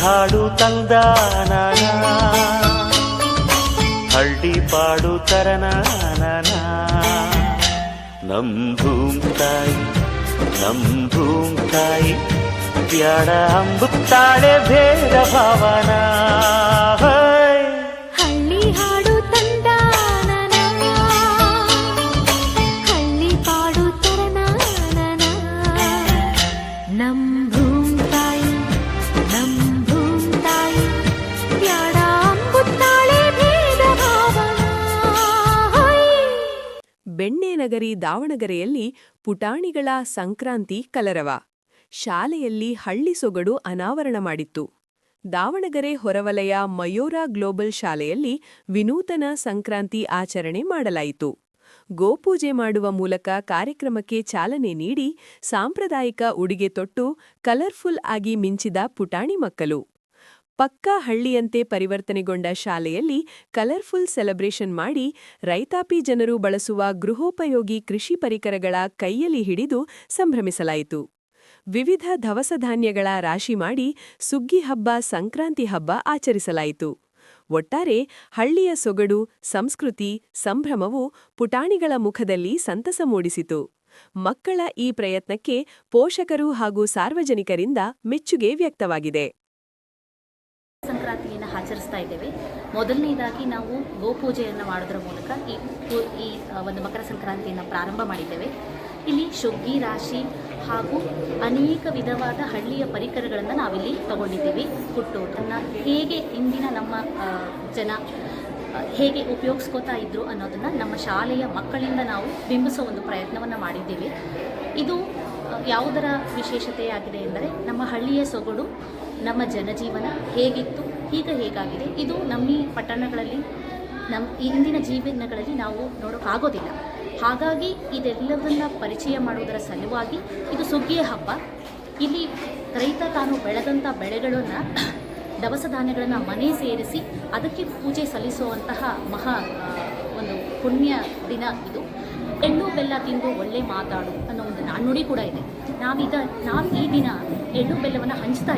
ತಂದಾನ ಹಳ್ಳಿ ಪಾಡು ತರನಾನ ನಮ್ ಭೂಮ್ ತಾಯಿ ನಮ್ ಭೂಮ್ ತಾಯಿ ಬ್ಯಾಡ ಅಂಬುತ್ತಾಳೆ ಭೇದ ಭಾವನ. ಬೆಣ್ಣೆನಗರಿ ದಾವಣಗೆರೆಯಲ್ಲಿ ಪುಟಾಣಿಗಳ ಸಂಕ್ರಾಂತಿ ಕಲರವ. ಶಾಲೆಯಲ್ಲಿ ಹಳ್ಳಿ ಸೊಗಡು ಅನಾವರಣ ಮಾಡಿತ್ತು. ದಾವಣಗೆರೆ ಹೊರವಲಯ ಮಯೋರಾ ಗ್ಲೋಬಲ್ ಶಾಲೆಯಲ್ಲಿ ವಿನೂತನ ಸಂಕ್ರಾಂತಿ ಆಚರಣೆ ಮಾಡಲಾಯಿತು. ಗೋಪೂಜೆ ಮಾಡುವ ಮೂಲಕ ಕಾರ್ಯಕ್ರಮಕ್ಕೆ ಚಾಲನೆ ನೀಡಿ ಸಾಂಪ್ರದಾಯಿಕ ಉಡುಗೆ ತೊಟ್ಟು, ಕಲರ್ಫುಲ್ ಆಗಿ ಮಿಂಚಿದ ಪುಟಾಣಿ ಮಕ್ಕಳು. ಪಕ್ಕಾ ಹಳ್ಳಿಯಂತೆ ಪರಿವರ್ತನೆಗೊಂಡ ಶಾಲೆಯಲ್ಲಿ ಕಲರ್ಫುಲ್ ಸೆಲೆಬ್ರೇಷನ್ ಮಾಡಿ ರೈತಾಪಿ ಜನರು ಬಳಸುವ ಗೃಹೋಪಯೋಗಿ ಕೃಷಿ ಪರಿಕರಗಳ ಕೈಯಲ್ಲಿ ಹಿಡಿದು ಸಂಭ್ರಮಿಸಲಾಯಿತು. ವಿವಿಧ ಧವಸಧಾನ್ಯಗಳ ರಾಶಿ ಮಾಡಿ ಸುಗ್ಗಿ ಹಬ್ಬ, ಸಂಕ್ರಾಂತಿ ಹಬ್ಬ ಆಚರಿಸಲಾಯಿತು. ಒಟ್ಟಾರೆ ಹಳ್ಳಿಯ ಸೊಗಡು, ಸಂಸ್ಕೃತಿ, ಸಂಭ್ರಮವು ಪುಟಾಣಿಗಳ ಮುಖದಲ್ಲಿ ಸಂತಸ ಮೂಡಿಸಿತು. ಮಕ್ಕಳ ಈ ಪ್ರಯತ್ನಕ್ಕೆ ಪೋಷಕರು ಹಾಗೂ ಸಾರ್ವಜನಿಕರಿಂದ ಮೆಚ್ಚುಗೆ ವ್ಯಕ್ತವಾಗಿದೆ. ಆಚರಿಸ್ತಾ ಇದ್ದೇವೆ. ಮೊದಲನೇದಾಗಿ ನಾವು ಗೋಪೂಜೆಯನ್ನು ಮಾಡೋದ್ರ ಮೂಲಕ ಈ ಈ ಒಂದು ಮಕರ ಸಂಕ್ರಾಂತಿಯನ್ನು ಪ್ರಾರಂಭ ಮಾಡಿದ್ದೇವೆ. ಇಲ್ಲಿ ಶುಗ್ಗಿ ರಾಶಿ ಹಾಗೂ ಅನೇಕ ವಿಧವಾದ ಹಳ್ಳಿಯ ಪರಿಕರಗಳನ್ನು ನಾವಿಲ್ಲಿ ತಗೊಂಡಿದ್ದೀವಿ. ಹುಟ್ಟೋದನ್ನು ಹೇಗೆ ಇಂದಿನ ನಮ್ಮ ಜನ ಹೇಗೆ ಉಪಯೋಗಿಸ್ಕೋತಾ ಇದ್ರು ಅನ್ನೋದನ್ನು ನಮ್ಮ ಶಾಲೆಯ ಮಕ್ಕಳಿಂದ ನಾವು ಬಿಂಬಿಸೋ ಒಂದು ಪ್ರಯತ್ನವನ್ನು ಮಾಡಿದ್ದೀವಿ. ಇದು ಯಾವುದರ ವಿಶೇಷತೆಯಾಗಿದೆ ಎಂದರೆ ನಮ್ಮ ಹಳ್ಳಿಯ ಸೊಗಡು ನಮ್ಮ ಜನಜೀವನ ಹೇಗಿತ್ತು ಈಗ ಹೇಗಾಗಿದೆ? ಇದು ನಮ್ಮ ಪಟ್ಟಣಗಳಲ್ಲಿ ನಮ್ಮ ಇಂದಿನ ಜೀವನಗಳಲ್ಲಿ ನಾವು ನೋಡೋಕ್ಕಾಗೋದಿಲ್ಲ ಹಾಗಾಗಿ ಇದೆಲ್ಲವನ್ನ ಪರಿಚಯ ಮಾಡುವುದರ ಸಲುವಾಗಿ ಇದು ಸುಗ್ಗಿಯ ಹಬ್ಬ. ಇಲ್ಲಿ ರೈತ ತಾನು ಬೆಳೆದಂಥ ಬೆಳೆಗಳನ್ನು, ದವಸ ಧಾನ್ಯಗಳನ್ನು ಮನೆ ಸೇರಿಸಿ ಅದಕ್ಕೆ ಪೂಜೆ ಸಲ್ಲಿಸುವಂತಹ ಮಹಾ ಒಂದು ಪುಣ್ಯ ದಿನ ಇದು. ಎಣ್ಣು ಬೆಲ್ಲ ತಿಂದು ಒಳ್ಳೆ ಮಾತಾಡು ಅನ್ನೋ ಒಂದು ನಾಣ್ಣುಡಿ ಕೂಡ ಇದೆ. ನಾವೀಗ, ನಾವು ಈ ದಿನ ಎಣ್ಣು ಬೆಲ್ಲವನ್ನು ಹಂಚ್ತಾ